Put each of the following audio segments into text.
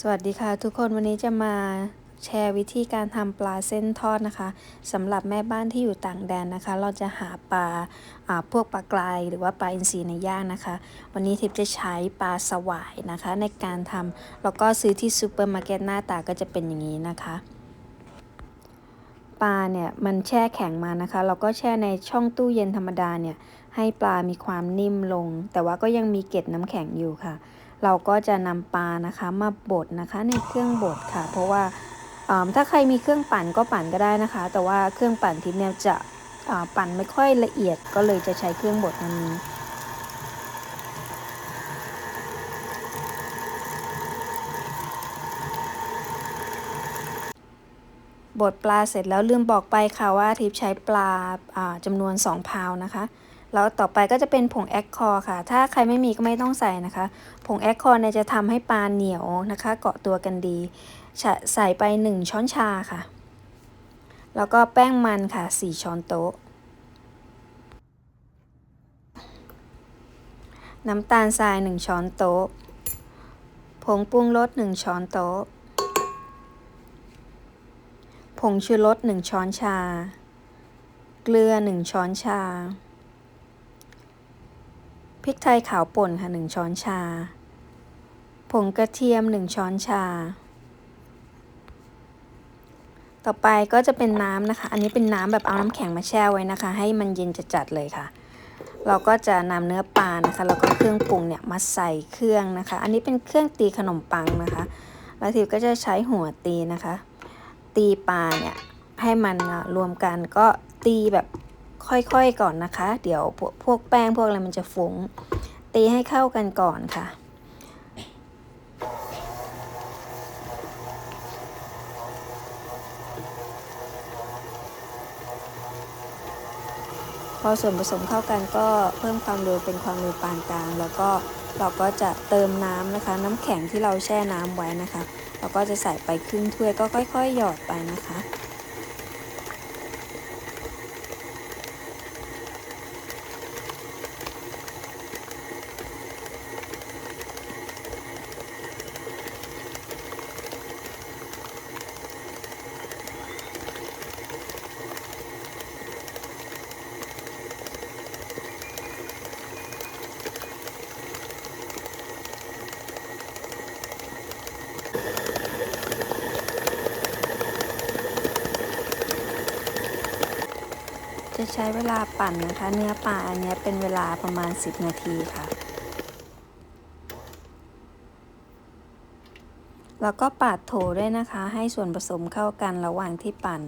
สวัสดีค่ะทุกคนวันนี้จะมาแชร์วิธีการทำปลาเส้นทอดนะคะสำหรับแม่บ้านที่อยู่ต่างแดนนะคะ เราจะหาปลาอ่าพวกปลากรายหรือว่าปลาอินทรีในย่างนะคะ วันนี้ทิพจะใช้ปลาสวายนะคะ ในการทำแล้วก็ซื้อที่ซูเปอร์มาร์เก็ตหน้าตาก็จะเป็นอย่างนี้นะคะปลาเนี่ยมันแช่แข็งมานะคะ เราก็แช่ในช่องตู้เย็นธรรมดาเนี่ยให้ปลามีความนิ่มลง แต่ว่าก็ยังมีเกล็ดน้ำแข็งอยู่ค่ะ เราก็จะนำปลานะคะมาบดนะคะในเครื่องบดค่ะ เพราะว่าถ้าใครมีเครื่องปั่นก็ปั่นก็ได้นะคะ แต่ว่าเครื่องปั่นทิพย์เนี่ยจะปั่นไม่ค่อยละเอียดก็เลยจะใช้เครื่องบดอันนี้บดปลาเสร็จแล้วลืมบอกไปค่ะว่าทิพย์ใช้ปลาอ่าจำนวน 2 พาวนะคะ แล้วต่อไปก็จะเป็นผงแอคคอร์ค่ะ ถ้าใครไม่มีก็ไม่ต้องใส่นะคะ ผงแอคคอร์เนี่ยจะทำให้ปลาเหนียวนะคะ เกาะตัวกันดี ใส่ใส่ไป 1 ช้อนชาค่ะ แล้วก็แป้งมันค่ะ 4 ช้อนโต๊ะ น้ำตาลทราย 1 ช้อนโต๊ะ ผงปรุงรส 1 ช้อนโต๊ะ ผงชูรส 1 ช้อนชา เกลือ 1 ช้อนชา พริกไทยขาวป่นค่ะ1ช้อนชา ผงกระเทียม1ช้อนชา ต่อไปก็จะเป็นน้ำนะคะ อันนี้เป็นน้ำแบบเอาน้ำแข็งมาแช่ไว้นะคะ ให้มันเย็นจัดๆเลยค่ะ เราก็จะนำเนื้อปลานะคะ แล้วก็เครื่องปรุงเนี่ยมาใส่เครื่องนะคะ อันนี้เป็นเครื่องตีขนมปังนะคะ แล้วทิวก็จะใช้หัวตีนะคะ ตีปลาเนี่ยให้มันรวมกันก็ตีแบบ ค่อยๆก่อนนะคะ เดี๋ยวพวกแป้งพวกอะไรมันจะฟุง้ง ตีให้เข้ากันก่อนค่ะ พอส่วนผสมเข้ากันก็เพิ่มความเร็วเป็นความเร็วปานกลาง แล้วก็เราก็จะเติมน้ำนะคะ น้ำแข็งที่เราแช่น้ำไว้นะคะ เราก็จะใส่ไปครึ่งถ้วยก็ค่อยๆ หยอดไปนะคะ จะใช้เวลาปั่นนะคะ เนื้อปลาอันนี้เป็นเวลาประมาณ 10 นาทีค่ะ แล้วก็ปาดโถด้วยนะคะ ให้ส่วนผสมเข้ากันระหว่างที่ปั่น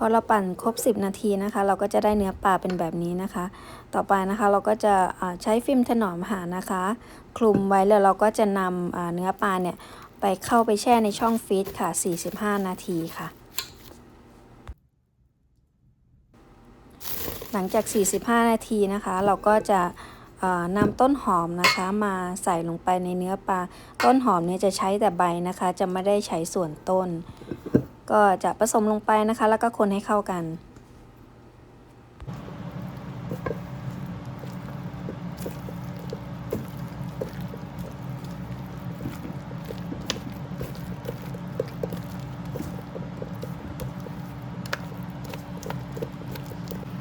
พอเราปั่นครบ 10 นาทีนะคะ เราก็จะได้เนื้อปลาเป็นแบบนี้นะคะ ต่อไปนะคะเราก็จะใช้ฟิล์มถนอมอาหารนะคะ คลุมไว้แล้วเราก็จะนำเนื้อปลาเนี่ยไปเข้าไปแช่ในช่องฟรีซค่ะ 45 นาทีค่ะ หลังจาก 45 นาทีนะคะ เราก็จะนำต้นหอมนะคะมาใส่ลงไปในเนื้อปลา ต้นหอมเนี่ยจะใช้แต่ใบนะคะ จะไม่ได้ใช้ส่วนต้น ก็จะผสมลงไปนะคะ แล้วก็คนให้เข้ากัน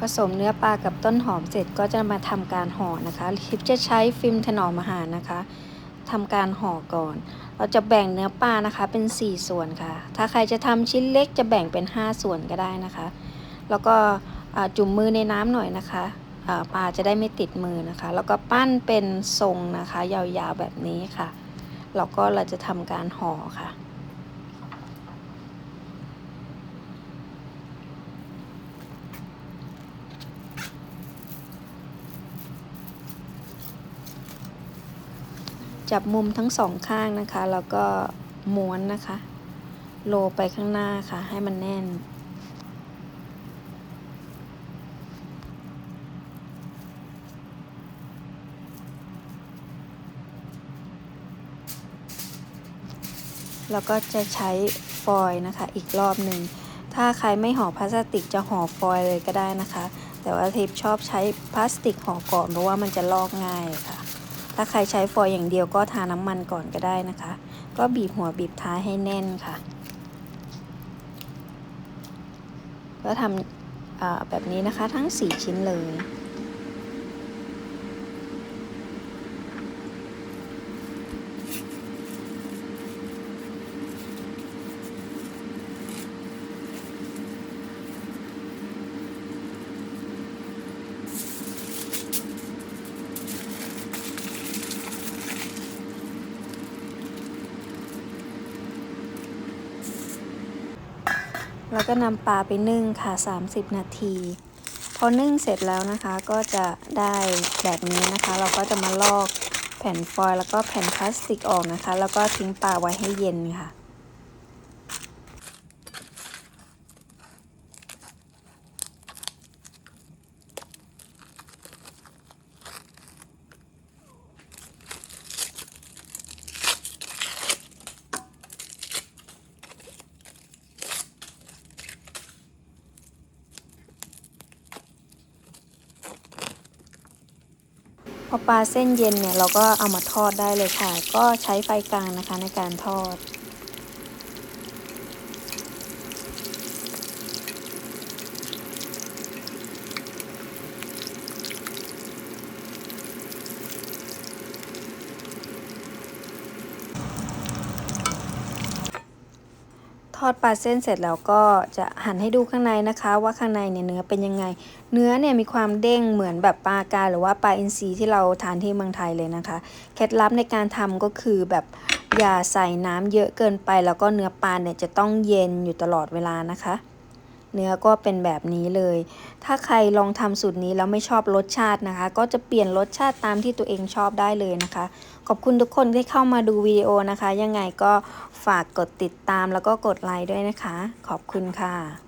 ผสมเนื้อปลากับต้นหอมเสร็จก็จะมาทำการห่อนะคะทิปจะใช้ฟิล์มถนอมอาหารนะคะ ทำการห่อก่อน เราจะแบ่งเนื้อปลานะคะเป็น 4 ส่วนค่ะ ถ้าใครจะทำชิ้นเล็กจะแบ่งเป็น 5 ส่วนก็ได้นะคะ แล้วก็จุ่มมือในน้ำหน่อยนะคะปลาจะได้ไม่ติดมือนะคะ แล้วก็ปั้นเป็นทรงนะคะ ยาวๆแบบนี้ค่ะ แล้วก็เราจะทำการห่อค่ะ จับมุมทั้งสองข้างนะคะ แล้วก็ม้วนนะคะ โลไปข้างหน้าค่ะ ให้มันแน่น แล้วก็จะใช้ฟอยล์นะคะ อีกรอบหนึ่ง ถ้าใครไม่ห่อพลาสติกจะห่อฟอยล์เลยก็ได้นะคะ แต่ว่าทิพย์ชอบใช้พลาสติกห่อก่อนเพราะว่ามันจะลอกง่ายค่ะ ถ้าใครใช้ฟอยล์อย่างเดียวก็ทาน้ำมันก่อนก็ได้นะคะ ก็บีบหัวบีบท้ายให้แน่นค่ะ ก็ทำแบบนี้นะคะทั้ง 4 ชิ้นเลย แล้วก็นำปลาไปนึ่งค่ะ 30 นาที พอนึ่งเสร็จแล้วนะคะ ก็จะได้แบบนี้นะคะ เราก็จะมาลอกแผ่นฟอยล์แล้วก็แผ่นพลาสติกออกนะคะ แล้วก็ทิ้งปลาไว้ให้เย็นค่ะ พอปลาเส้นเย็นเนี่ยเราก็เอามาทอดได้เลยค่ะ ก็ใช้ไฟกลางนะคะในการทอด ทอดปลาเส้นเสร็จแล้วก็จะหั่นให้ดูข้างในนะคะ ว่าข้างในเนี่ยเนื้อเป็นยังไง เนื้อเนี่ยมีความเด้งเหมือนแบบปลากาหรือว่าปลาอินทรีที่เราทานที่เมืองไทยเลยนะคะเคล็ดลับในการทำก็คือแบบอย่าใส่น้ำเยอะเกินไป แล้วก็เนื้อปลาเนี่ยจะต้องเย็นอยู่ตลอดเวลานะคะ เนื้อก็เป็นแบบนี้เลย ถ้าใครลองทำสูตรนี้แล้วไม่ชอบรสชาตินะคะ ก็จะเปลี่ยนรสชาติตามที่ตัวเองชอบได้เลยนะคะ ขอบคุณทุกคนที่เข้ามาดูวิดีโอนะคะ ยังไงก็ฝากกดติดตามแล้วก็กดไลค์ด้วยนะคะ ขอบคุณค่ะ